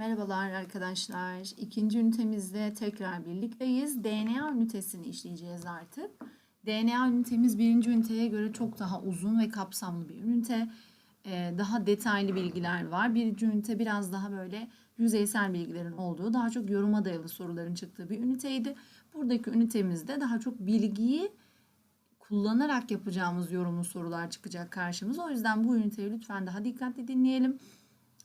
Merhabalar arkadaşlar. İkinci ünitemizde tekrar birlikteyiz. DNA ünitesini işleyeceğiz artık. DNA ünitemiz birinci üniteye göre çok daha uzun ve kapsamlı bir ünite. Ee, daha detaylı bilgiler var. Birinci ünite biraz daha böyle yüzeysel bilgilerin olduğu, daha çok yoruma dayalı soruların çıktığı bir üniteydi. Buradaki ünitemizde daha çok bilgiyi kullanarak yapacağımız yorumlu sorular çıkacak karşımıza. O yüzden bu üniteyi lütfen daha dikkatli dinleyelim.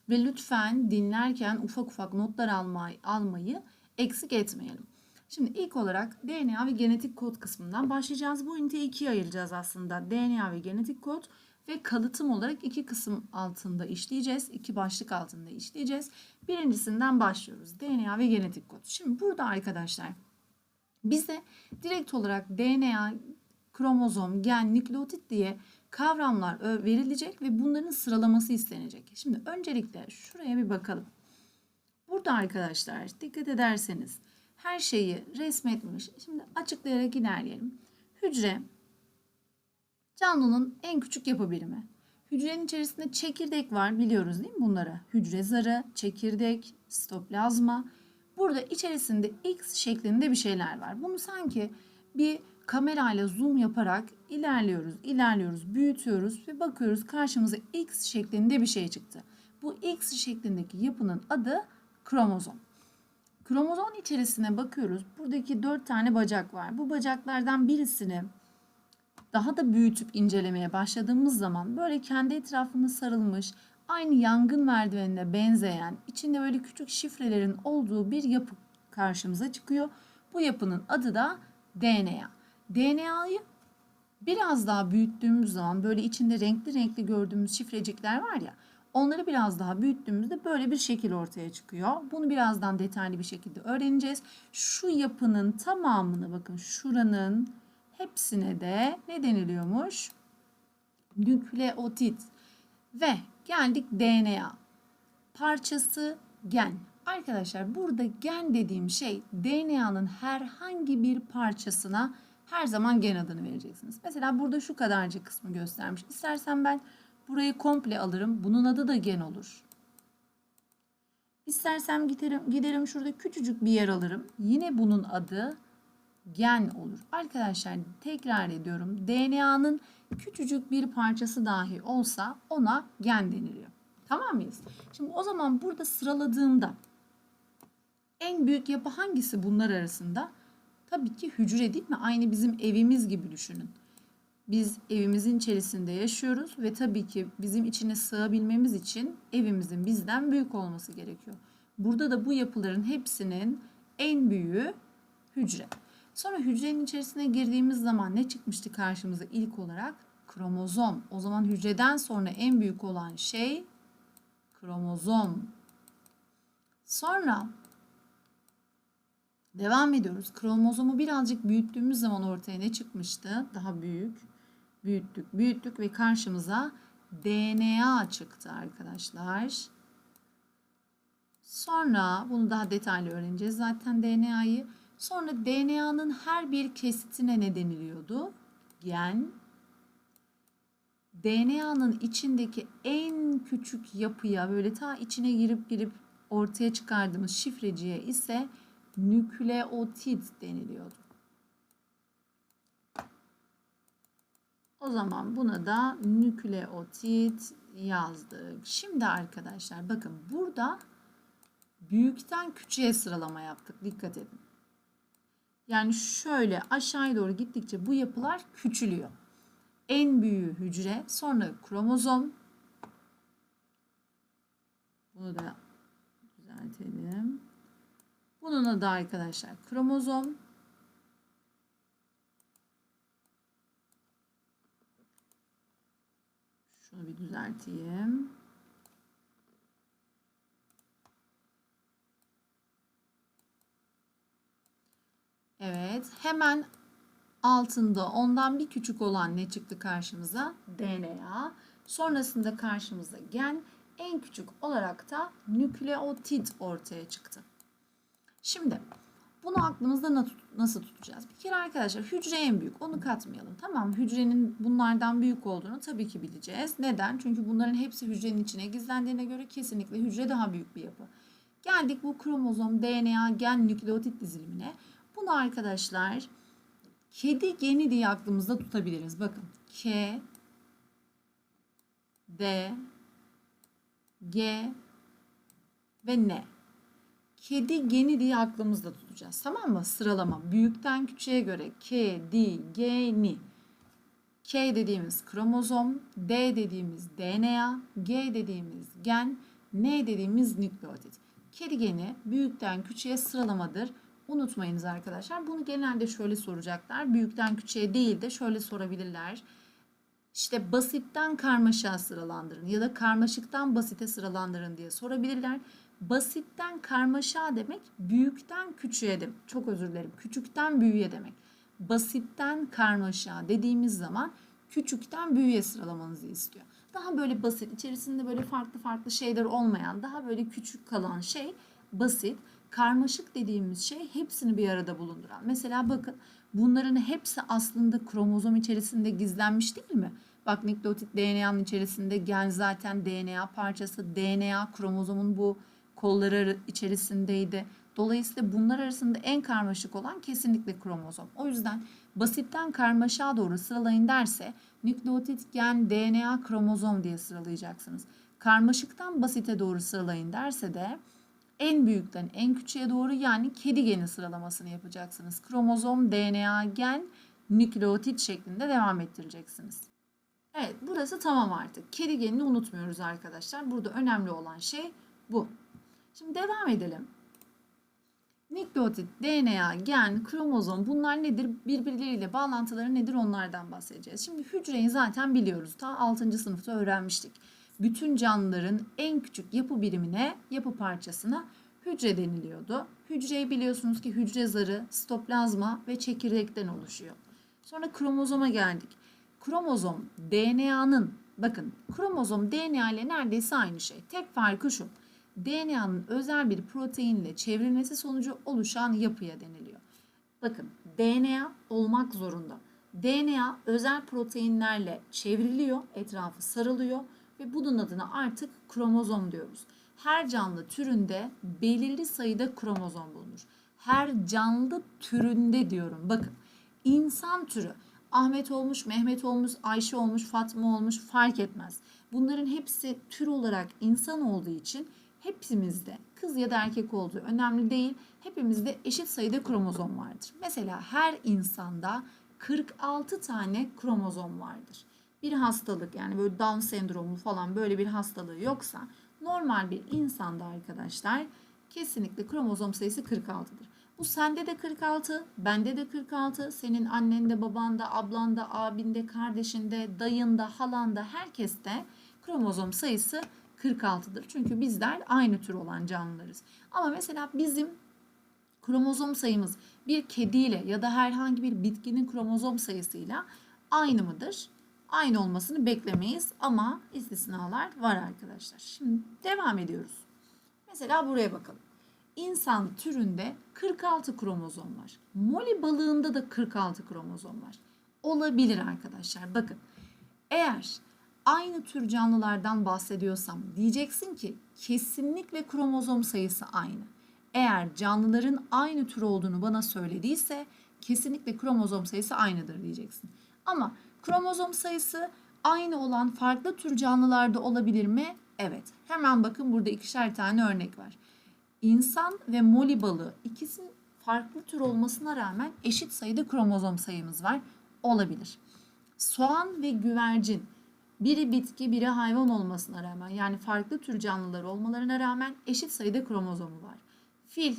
Ve lütfen dinlerken ufak ufak notlar almayı, almayı eksik etmeyelim. Şimdi ilk olarak DNA ve genetik kod kısmından başlayacağız. Bu üniteyi ikiye ayıracağız aslında. DNA ve genetik kod ve kalıtım olarak iki kısım altında işleyeceğiz. İki başlık altında işleyeceğiz. Birincisinden başlıyoruz. DNA ve genetik kod. Şimdi burada arkadaşlar bize direkt olarak DNA, kromozom, gen, nükleotit diye kavramlar verilecek ve bunların sıralaması istenecek. Şimdi öncelikle şuraya bir bakalım. Burada arkadaşlar dikkat ederseniz her şeyi resmetmiş. Şimdi açıklayarak ilerleyelim. Hücre canlının en küçük yapı birimi. Hücrenin içerisinde çekirdek var biliyoruz değil mi bunları? Hücre zarı, çekirdek, sitoplazma. Burada içerisinde X şeklinde bir şeyler var. Bunu sanki bir kamerayla zoom yaparak ilerliyoruz, ilerliyoruz, büyütüyoruz ve bakıyoruz karşımıza X şeklinde bir şey çıktı. Bu X şeklindeki yapının adı kromozom. Kromozom içerisine bakıyoruz. Buradaki dört tane bacak var. Bu bacaklardan birisini daha da büyütüp incelemeye başladığımız zaman böyle kendi etrafına sarılmış, aynı yangın merdivenine benzeyen, içinde böyle küçük şifrelerin olduğu bir yapı karşımıza çıkıyor. Bu yapının adı da DNA. DNA'yı biraz daha büyüttüğümüz zaman böyle içinde renkli renkli gördüğümüz şifrecikler var ya onları biraz daha büyüttüğümüzde böyle bir şekil ortaya çıkıyor. Bunu birazdan detaylı bir şekilde öğreneceğiz. Şu yapının tamamını bakın şuranın hepsine de ne deniliyormuş? Nükleotit. Ve geldik DNA. Parçası gen. Arkadaşlar burada gen dediğim şey DNA'nın herhangi bir parçasına her zaman gen adını vereceksiniz. Mesela burada şu kadarcık kısmı göstermiş. İstersen ben burayı komple alırım. Bunun adı da gen olur. İstersem giderim, giderim şurada küçücük bir yer alırım. Yine bunun adı gen olur. Arkadaşlar tekrar ediyorum. DNA'nın küçücük bir parçası dahi olsa ona gen deniliyor. Tamam mıyız? Şimdi o zaman burada sıraladığımda en büyük yapı hangisi bunlar arasında? Tabii ki hücre değil mi? Aynı bizim evimiz gibi düşünün. Biz evimizin içerisinde yaşıyoruz ve tabii ki bizim içine sığabilmemiz için evimizin bizden büyük olması gerekiyor. Burada da bu yapıların hepsinin en büyüğü hücre. Sonra hücrenin içerisine girdiğimiz zaman ne çıkmıştı karşımıza ilk olarak? Kromozom. O zaman hücreden sonra en büyük olan şey kromozom. Sonra devam ediyoruz. Kromozomu birazcık büyüttüğümüz zaman ortaya ne çıkmıştı? Daha büyük. Büyüttük, büyüttük ve karşımıza DNA çıktı arkadaşlar. Sonra bunu daha detaylı öğreneceğiz zaten DNA'yı. Sonra DNA'nın her bir kesitine ne deniliyordu? Gen. DNA'nın içindeki en küçük yapıya böyle ta içine girip girip ortaya çıkardığımız şifreciye ise nükleotit deniliyordu. O zaman buna da nükleotit yazdık. Şimdi arkadaşlar bakın burada büyükten küçüğe sıralama yaptık. Dikkat edin. Yani şöyle aşağıya doğru gittikçe bu yapılar küçülüyor. En büyüğü hücre, sonra kromozom. Bunu da düzeltelim. Bunun adı arkadaşlar kromozom. Şunu bir düzelteyim. Evet, hemen altında ondan bir küçük olan ne çıktı karşımıza? DNA. Sonrasında karşımıza gen, en küçük olarak da nükleotit ortaya çıktı. Şimdi bunu aklımızda nasıl tutacağız? Bir kere arkadaşlar hücre en büyük. Onu katmayalım. Tamam hücrenin bunlardan büyük olduğunu tabii ki bileceğiz. Neden? Çünkü bunların hepsi hücrenin içine gizlendiğine göre kesinlikle hücre daha büyük bir yapı. Geldik bu kromozom, DNA, gen, nükleotit dizilimine. Bunu arkadaşlar kedi geni diye aklımızda tutabiliriz. Bakın K, D, G ve N. Kedi geni diye aklımızda tutacağız. Tamam mı? Sıralama. Büyükten küçüğe göre K, D, G, N. K dediğimiz kromozom, D dediğimiz DNA, G dediğimiz gen, N dediğimiz nükleotit. Kedi geni büyükten küçüğe sıralamadır. Unutmayınız arkadaşlar. Bunu genelde şöyle soracaklar. Büyükten küçüğe değil de şöyle sorabilirler. İşte basitten karmaşığa sıralandırın ya da karmaşıktan basite sıralandırın diye sorabilirler. Basitten karmaşığa demek büyükten küçüğe demek. Çok özür dilerim. Küçükten büyüğe demek. Basitten karmaşığa dediğimiz zaman küçükten büyüğe sıralamanızı istiyor. Daha böyle basit, içerisinde böyle farklı farklı şeyler olmayan, daha böyle küçük kalan şey basit. Karmaşık dediğimiz şey hepsini bir arada bulunduran. Mesela bakın bunların hepsi aslında kromozom içerisinde gizlenmiş değil mi? Bak nükleotit DNA'nın içerisinde gen zaten DNA parçası. DNA kromozomun bu kolları içerisindeydi. Dolayısıyla bunlar arasında en karmaşık olan kesinlikle kromozom. O yüzden basitten karmaşığa doğru sıralayın derse nükleotit, gen, DNA, kromozom diye sıralayacaksınız. Karmaşıktan basite doğru sıralayın derse de en büyükten en küçüğe doğru yani kedi geni sıralamasını yapacaksınız. Kromozom, DNA, gen, nükleotit şeklinde devam ettireceksiniz. Evet burası tamam artık. Kedi genini unutmuyoruz arkadaşlar. Burada önemli olan şey bu. Şimdi devam edelim. Nükleotit, DNA, gen, kromozom bunlar nedir? Birbirleriyle bağlantıları nedir? Onlardan bahsedeceğiz. Şimdi hücreyi zaten biliyoruz. Ta 6. sınıfta öğrenmiştik. Bütün canlıların en küçük yapı birimine, yapı parçasına hücre deniliyordu. Hücreyi biliyorsunuz ki hücre zarı, sitoplazma ve çekirdekten oluşuyor. Sonra kromozoma geldik. Kromozom DNA'nın bakın kromozom DNA ile neredeyse aynı şey. Tek farkı şu. DNA'nın özel bir proteinle çevrilmesi sonucu oluşan yapıya deniliyor. Bakın DNA olmak zorunda. DNA özel proteinlerle çevriliyor, etrafı sarılıyor ve bunun adına artık kromozom diyoruz. Her canlı türünde belirli sayıda kromozom bulunur. Her canlı türünde diyorum. Bakın insan türü Ahmet olmuş, Mehmet olmuş, Ayşe olmuş, Fatma olmuş fark etmez. Bunların hepsi tür olarak insan olduğu için hepimizde kız ya da erkek olduğu önemli değil. Hepimizde eşit sayıda kromozom vardır. Mesela her insanda 46 tane kromozom vardır. Bir hastalık yani böyle Down sendromu falan böyle bir hastalığı yoksa normal bir insanda arkadaşlar kesinlikle kromozom sayısı 46'dır. Bu sende de 46, bende de 46, senin annende, babanda, ablanda, abinde, kardeşinde, dayında, halanda, herkeste kromozom sayısı 46'dır. Çünkü bizler aynı tür olan canlılarız. Ama mesela bizim kromozom sayımız bir kediyle ya da herhangi bir bitkinin kromozom sayısıyla aynı mıdır? Aynı olmasını beklemeyiz ama istisnalar var arkadaşlar. Şimdi devam ediyoruz. Mesela buraya bakalım. İnsan türünde 46 kromozom var. Moli balığında da 46 kromozom var. Olabilir arkadaşlar. Bakın eğer aynı tür canlılardan bahsediyorsam diyeceksin ki kesinlikle kromozom sayısı aynı. Eğer canlıların aynı tür olduğunu bana söylediyse kesinlikle kromozom sayısı aynıdır diyeceksin. Ama kromozom sayısı aynı olan farklı tür canlılarda olabilir mi? Evet. Hemen bakın burada ikişer tane örnek var. İnsan ve moli balığı ikisinin farklı tür olmasına rağmen eşit sayıda kromozom sayımız var. Olabilir. Soğan ve güvercin biri bitki biri hayvan olmasına rağmen yani farklı tür canlılar olmalarına rağmen eşit sayıda kromozomu var. Fil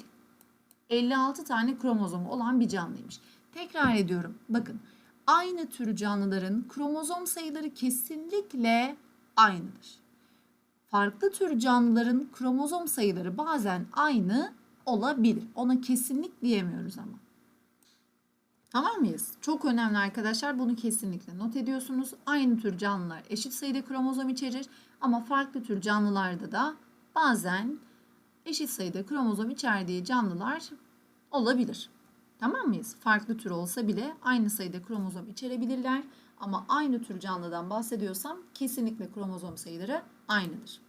56 tane kromozomu olan bir canlıymış. Tekrar ediyorum. Bakın aynı tür canlıların kromozom sayıları kesinlikle aynıdır. Farklı tür canlıların kromozom sayıları bazen aynı olabilir. Ona kesinlik diyemiyoruz ama. Tamam mıyız? Çok önemli arkadaşlar. Bunu kesinlikle not ediyorsunuz. Aynı tür canlılar eşit sayıda kromozom içerir ama farklı tür canlılarda da bazen eşit sayıda kromozom içerdiği canlılar olabilir. Tamam mıyız? Farklı tür olsa bile aynı sayıda kromozom içerebilirler ama aynı tür canlıdan bahsediyorsam kesinlikle kromozom sayıları aynıdır.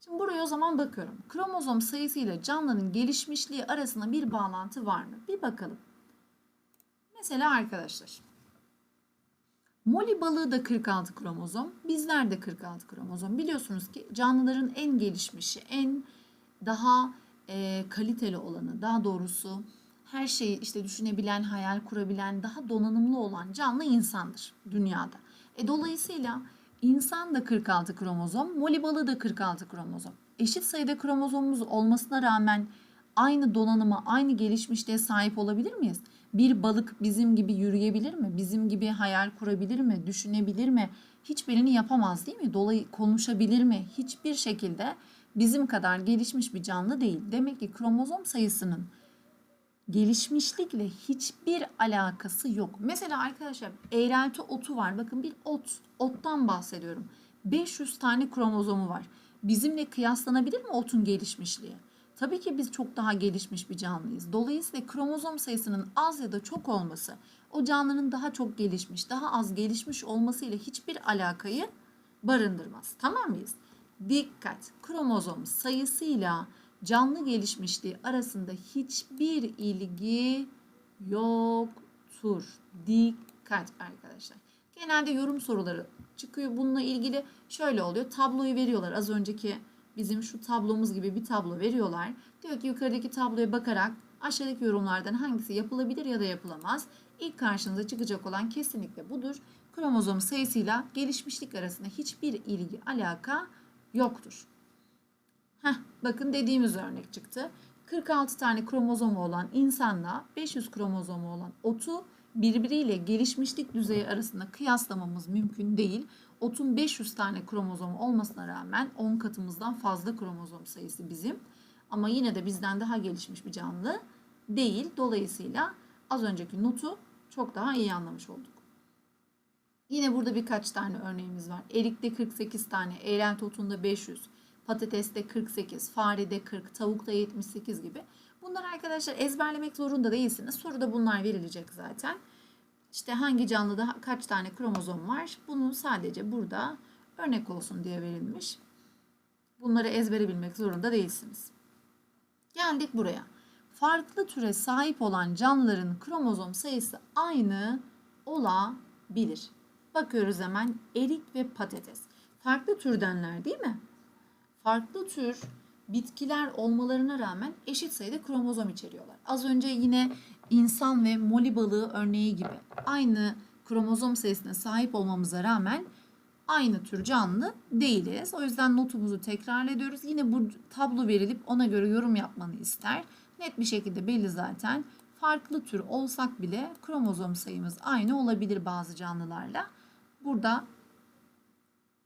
Şimdi buraya o zaman bakıyorum. Kromozom sayısı ile canlının gelişmişliği arasında bir bağlantı var mı? Bir bakalım. Mesela arkadaşlar. Moli balığı da 46 kromozom, bizler de 46 kromozom. Biliyorsunuz ki canlıların en gelişmişi, en daha e, kaliteli olanı, daha doğrusu her şeyi işte düşünebilen, hayal kurabilen, daha donanımlı olan canlı insandır dünyada. E, dolayısıyla insan da 46 kromozom, moli balığı da 46 kromozom. Eşit sayıda kromozomumuz olmasına rağmen aynı donanıma, aynı gelişmişliğe sahip olabilir miyiz? Bir balık bizim gibi yürüyebilir mi? Bizim gibi hayal kurabilir mi? Düşünebilir mi? Hiçbirini yapamaz değil mi? Dolayı konuşabilir mi? Hiçbir şekilde bizim kadar gelişmiş bir canlı değil. Demek ki kromozom sayısının gelişmişlikle hiçbir alakası yok. Mesela arkadaşlar eğrelti otu var. Bakın bir ot. Ottan bahsediyorum. 500 tane kromozomu var. Bizimle kıyaslanabilir mi otun gelişmişliği? Tabii ki biz çok daha gelişmiş bir canlıyız. Dolayısıyla kromozom sayısının az ya da çok olması o canlının daha çok gelişmiş, daha az gelişmiş olmasıyla hiçbir alakayı barındırmaz. Tamam mıyız? Dikkat! Kromozom sayısıyla canlı gelişmişliği arasında hiçbir ilgi yoktur. Dikkat arkadaşlar. Genelde yorum soruları çıkıyor. Bununla ilgili şöyle oluyor. Tabloyu veriyorlar. Az önceki bizim şu tablomuz gibi bir tablo veriyorlar. Diyor ki yukarıdaki tabloya bakarak aşağıdaki yorumlardan hangisi yapılabilir ya da yapılamaz. İlk karşınıza çıkacak olan kesinlikle budur. Kromozom sayısıyla gelişmişlik arasında hiçbir ilgi, alaka yoktur. Heh, bakın dediğimiz örnek çıktı. 46 tane kromozomu olan insanla 500 kromozomu olan otu birbiriyle gelişmişlik düzeyi arasında kıyaslamamız mümkün değil. Otun 500 tane kromozomu olmasına rağmen 10 katımızdan fazla kromozom sayısı bizim. Ama yine de bizden daha gelişmiş bir canlı değil. Dolayısıyla az önceki notu çok daha iyi anlamış olduk. Yine burada birkaç tane örneğimiz var. Erikte 48 tane, eğrelti otunda 500, patateste 48, farede 40, tavukta 78 gibi. Bunlar arkadaşlar ezberlemek zorunda değilsiniz. Soruda bunlar verilecek zaten. İşte hangi canlıda kaç tane kromozom var? Bunu sadece burada örnek olsun diye verilmiş. Bunları ezbere bilmek zorunda değilsiniz. Geldik buraya. Farklı türe sahip olan canlıların kromozom sayısı aynı olabilir. Bakıyoruz hemen erik ve patates. Farklı türdenler değil mi? Farklı tür bitkiler olmalarına rağmen eşit sayıda kromozom içeriyorlar. Az önce yine insan ve moli balığı örneği gibi aynı kromozom sayısına sahip olmamıza rağmen aynı tür canlı değiliz. O yüzden notumuzu tekrar ediyoruz. Yine bu tablo verilip ona göre yorum yapmanı ister. Net bir şekilde belli zaten. Farklı tür olsak bile kromozom sayımız aynı olabilir bazı canlılarla. Burada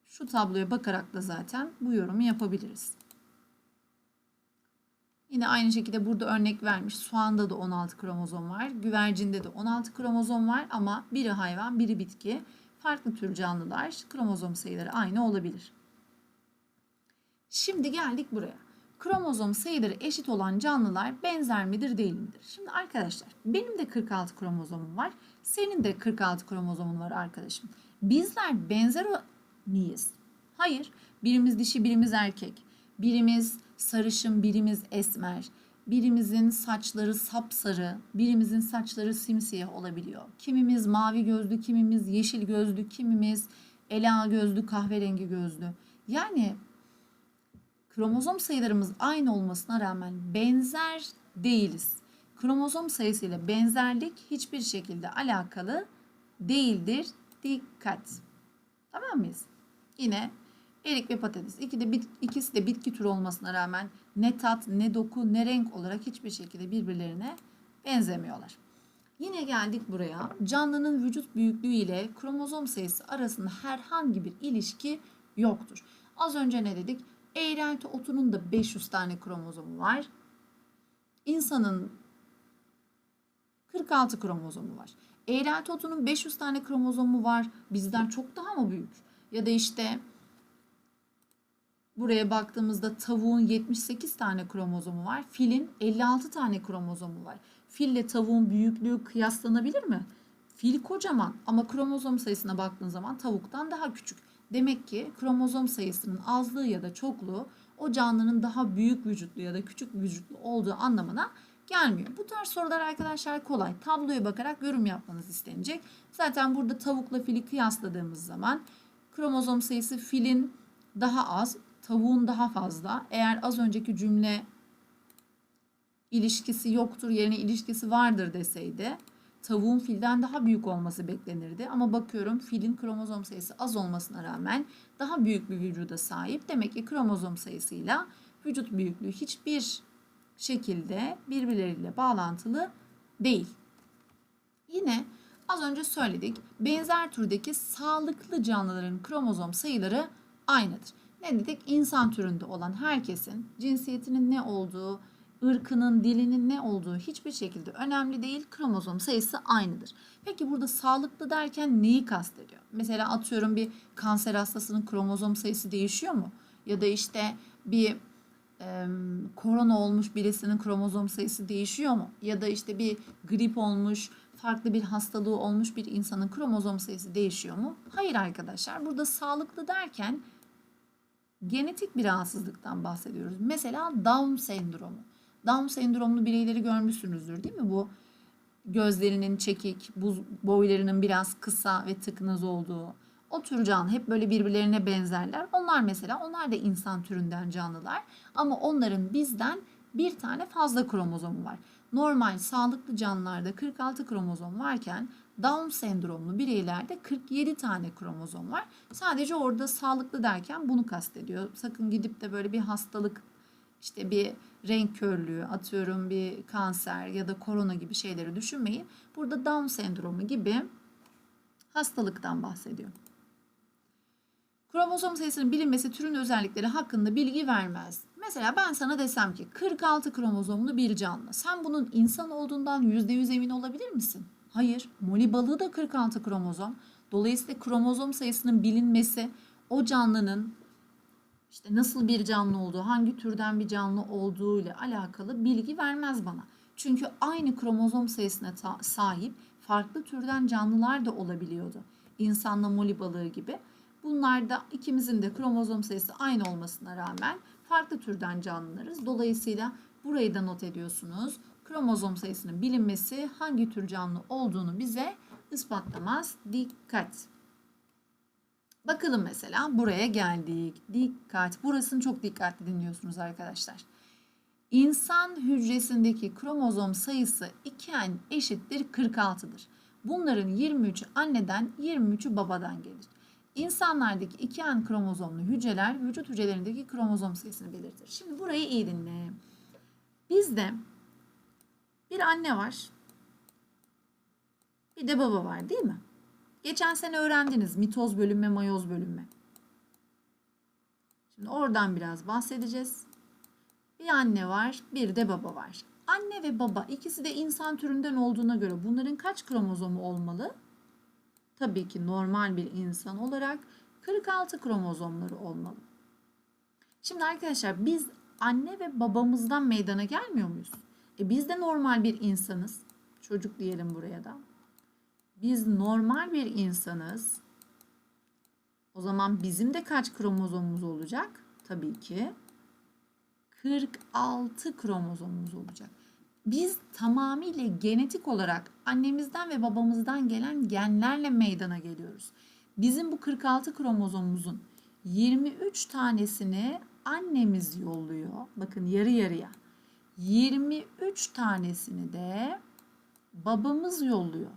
şu tabloya bakarak da zaten bu yorumu yapabiliriz. Yine aynı şekilde burada örnek vermiş. Soğanda da 16 kromozom var. Güvercinde de 16 kromozom var ama biri hayvan, biri bitki. Farklı tür canlılar kromozom sayıları aynı olabilir. Şimdi geldik buraya. Kromozom sayıları eşit olan canlılar benzer midir değil midir? Şimdi arkadaşlar benim de 46 kromozomum var. Senin de 46 kromozomun var arkadaşım. Bizler benzer miyiz? Hayır. Birimiz dişi, birimiz erkek. Birimiz sarışın, birimiz esmer. Birimizin saçları sapsarı, birimizin saçları simsiyah olabiliyor. Kimimiz mavi gözlü, kimimiz yeşil gözlü, kimimiz ela gözlü, kahverengi gözlü. Yani kromozom sayılarımız aynı olmasına rağmen benzer değiliz. Kromozom sayısıyla benzerlik hiçbir şekilde alakalı değildir. Dikkat. Tamam mıyız? Yine erik ve patates İki de bit, ikisi de bitki türü olmasına rağmen ne tat, ne doku, ne renk olarak hiçbir şekilde birbirlerine benzemiyorlar. Yine geldik buraya. Canlının vücut büyüklüğü ile kromozom sayısı arasında herhangi bir ilişki yoktur. Az önce ne dedik? Eğrelti otunun da 500 tane kromozomu var. İnsanın 46 kromozomu var. Eğrelti otunun 500 tane kromozomu var. Bizden çok daha mı büyük? Ya da işte buraya baktığımızda tavuğun 78 tane kromozomu var. Filin 56 tane kromozomu var. Fille tavuğun büyüklüğü kıyaslanabilir mi? Fil kocaman ama kromozom sayısına baktığın zaman tavuktan daha küçük. Demek ki kromozom sayısının azlığı ya da çokluğu o canlının daha büyük vücutlu ya da küçük vücutlu olduğu anlamına gelmiyor. Bu tarz sorular arkadaşlar kolay. Tabloya bakarak yorum yapmanız istenecek. Zaten burada tavukla fili kıyasladığımız zaman kromozom sayısı filin daha az, tavuğun daha fazla. Eğer az önceki cümle ilişkisi yoktur yerine ilişkisi vardır deseydi tavuğun filden daha büyük olması beklenirdi. Ama bakıyorum filin kromozom sayısı az olmasına rağmen daha büyük bir vücuda sahip. Demek ki kromozom sayısıyla vücut büyüklüğü hiçbir şekilde birbirleriyle bağlantılı değil. Yine az önce söyledik. Benzer türdeki sağlıklı canlıların kromozom sayıları aynıdır. Ne dedik? İnsan türünde olan herkesin cinsiyetinin ne olduğu, ırkının, dilinin ne olduğu hiçbir şekilde önemli değil. Kromozom sayısı aynıdır. Peki burada sağlıklı derken neyi kastediyor? Mesela atıyorum bir kanser hastasının kromozom sayısı değişiyor mu? Ya da işte bir e, korona olmuş birisinin kromozom sayısı değişiyor mu? Ya da işte bir grip olmuş, farklı bir hastalığı olmuş bir insanın kromozom sayısı değişiyor mu? Hayır arkadaşlar. Burada sağlıklı derken genetik bir rahatsızlıktan bahsediyoruz. Mesela Down sendromu. Down sendromlu bireyleri görmüşsünüzdür değil mi? Bu gözlerinin çekik, buz, boylarının biraz kısa ve tıknaz olduğu. O tür canlı hep böyle birbirlerine benzerler. Onlar mesela onlar da insan türünden canlılar. Ama onların bizden bir tane fazla kromozomu var. Normal sağlıklı canlılarda 46 kromozom varken Down sendromlu bireylerde 47 tane kromozom var. Sadece orada sağlıklı derken bunu kastediyor. Sakın gidip de böyle bir hastalık işte bir renk körlüğü atıyorum bir kanser ya da korona gibi şeyleri düşünmeyin. Burada Down sendromu gibi hastalıktan bahsediyor. Kromozom sayısının bilinmesi türün özellikleri hakkında bilgi vermez. Mesela ben sana desem ki 46 kromozomlu bir canlı. Sen bunun insan olduğundan %100 emin olabilir misin? Hayır. Moli balığı da 46 kromozom. Dolayısıyla kromozom sayısının bilinmesi o canlının işte nasıl bir canlı olduğu, hangi türden bir canlı olduğu ile alakalı bilgi vermez bana. Çünkü aynı kromozom sayısına sahip farklı türden canlılar da olabiliyordu. İnsanla moli balığı gibi. Bunlarda ikimizin de kromozom sayısı aynı olmasına rağmen farklı türden canlılarız. Dolayısıyla burayı da not ediyorsunuz. Kromozom sayısının bilinmesi hangi tür canlı olduğunu bize ispatlamaz. Dikkat. Bakalım mesela buraya geldik. Dikkat. Burasını çok dikkatli dinliyorsunuz arkadaşlar. İnsan hücresindeki kromozom sayısı 2n eşittir 46'dır. Bunların 23'ü anneden 23'ü babadan gelir. İnsanlardaki 2n kromozomlu hücreler vücut hücrelerindeki kromozom sayısını belirtir. Şimdi burayı iyi dinle. Bizde bir anne var. Bir de baba var değil mi? Geçen sene öğrendiniz mitoz bölünme, mayoz bölünme. Şimdi oradan biraz bahsedeceğiz. Bir anne var, bir de baba var. Anne ve baba ikisi de insan türünden olduğuna göre bunların kaç kromozomu olmalı? Tabii ki normal bir insan olarak 46 kromozomları olmalı. Şimdi arkadaşlar biz anne ve babamızdan meydana gelmiyor muyuz? E biz de normal bir insanız. Çocuk diyelim buraya da biz normal bir insanız. O zaman bizim de kaç kromozomumuz olacak? Tabii ki 46 kromozomumuz olacak. Biz tamamıyla genetik olarak annemizden ve babamızdan gelen genlerle meydana geliyoruz. Bizim bu 46 kromozomumuzun 23 tanesini annemiz yolluyor. Bakın yarı yarıya. 23 tanesini de babamız yolluyor.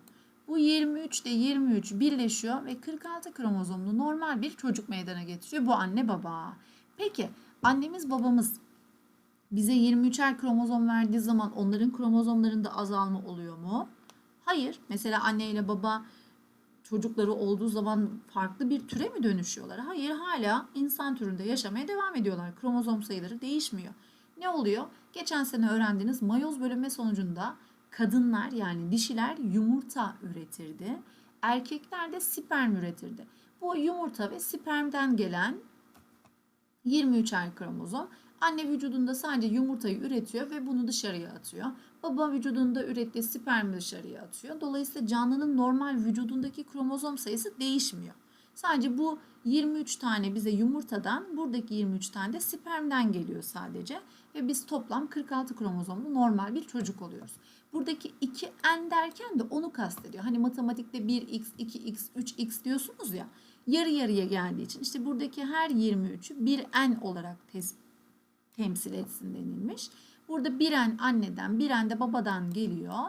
Bu 23 ile 23 birleşiyor ve 46 kromozomlu normal bir çocuk meydana getiriyor. Bu anne baba. Peki annemiz babamız bize 23'er kromozom verdiği zaman onların kromozomlarında azalma oluyor mu? Hayır. Mesela anne ile baba çocukları olduğu zaman farklı bir türe mi dönüşüyorlar? Hayır hala insan türünde yaşamaya devam ediyorlar. Kromozom sayıları değişmiyor. Ne oluyor? Geçen sene öğrendiğiniz mayoz bölünme sonucunda kadınlar yani dişiler yumurta üretirdi. Erkekler de sperm üretirdi. Bu yumurta ve spermden gelen 23'er kromozom anne vücudunda sadece yumurtayı üretiyor ve bunu dışarıya atıyor. Baba vücudunda ürettiği spermi dışarıya atıyor. Dolayısıyla canlının normal vücudundaki kromozom sayısı değişmiyor. Sadece bu 23 tane bize yumurtadan, buradaki 23 tane de spermden geliyor sadece. Ve biz toplam 46 kromozomlu normal bir çocuk oluyoruz. Buradaki 2n derken de onu kastediyor. Hani matematikte 1x, 2x, 3x diyorsunuz ya. Yarı yarıya geldiği için işte buradaki her 23'ü 1n olarak temsil etsin denilmiş. Burada bir en anneden bir en de babadan geliyor.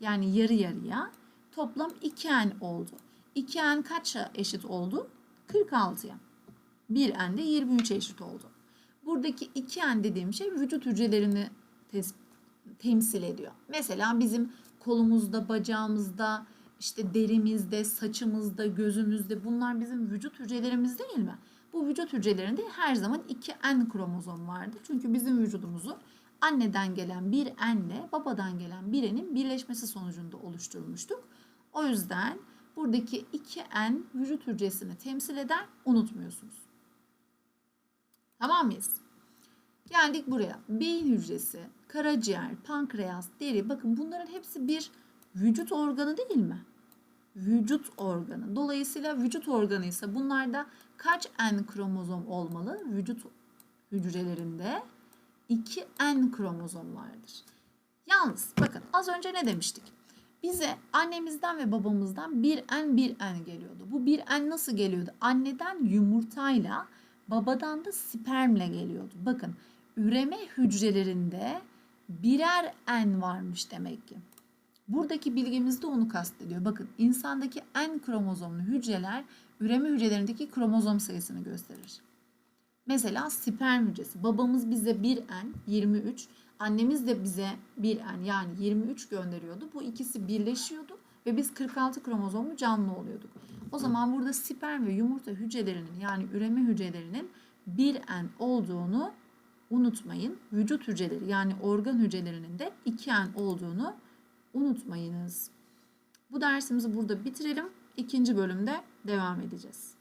Yani yarı yarıya. Toplam 2 en oldu. 2 en kaça eşit oldu? 46'ya. Bir en de 23'e eşit oldu. Buradaki 2 en dediğim şey vücut hücrelerini temsil ediyor. Mesela bizim kolumuzda, bacağımızda, işte derimizde, saçımızda, gözümüzde bunlar bizim vücut hücrelerimiz değil mi? Bu vücut hücrelerinde her zaman 2N kromozom vardır. Çünkü bizim vücudumuzu anneden gelen bir N'le babadan gelen bir N'in birleşmesi sonucunda oluşturmuştuk. O yüzden buradaki 2N vücut hücresini temsil eder unutmuyorsunuz. Tamam mıyız? Geldik buraya. Beyin hücresi, karaciğer, pankreas, deri. Bakın bunların hepsi bir vücut organı değil mi? Vücut organı. Dolayısıyla vücut organı ise bunlarda kaç N kromozom olmalı? Vücut hücrelerinde 2 N kromozom vardır. Yalnız bakın az önce ne demiştik? Bize annemizden ve babamızdan bir N bir N geliyordu. Bu bir N nasıl geliyordu? Anneden yumurtayla babadan da spermle geliyordu. Bakın üreme hücrelerinde birer N varmış demek ki. Buradaki bilgimiz de onu kastediyor. Bakın insandaki N kromozomlu hücreler üreme hücrelerindeki kromozom sayısını gösterir. Mesela sperm hücresi. Babamız bize 1 N 23, annemiz de bize 1 N yani 23 gönderiyordu. Bu ikisi birleşiyordu ve biz 46 kromozomlu canlı oluyorduk. O zaman burada sperm ve yumurta hücrelerinin yani üreme hücrelerinin 1 N olduğunu unutmayın. Vücut hücreleri yani organ hücrelerinin de 2 N olduğunu unutmayınız. Bu dersimizi burada bitirelim. İkinci bölümde devam edeceğiz.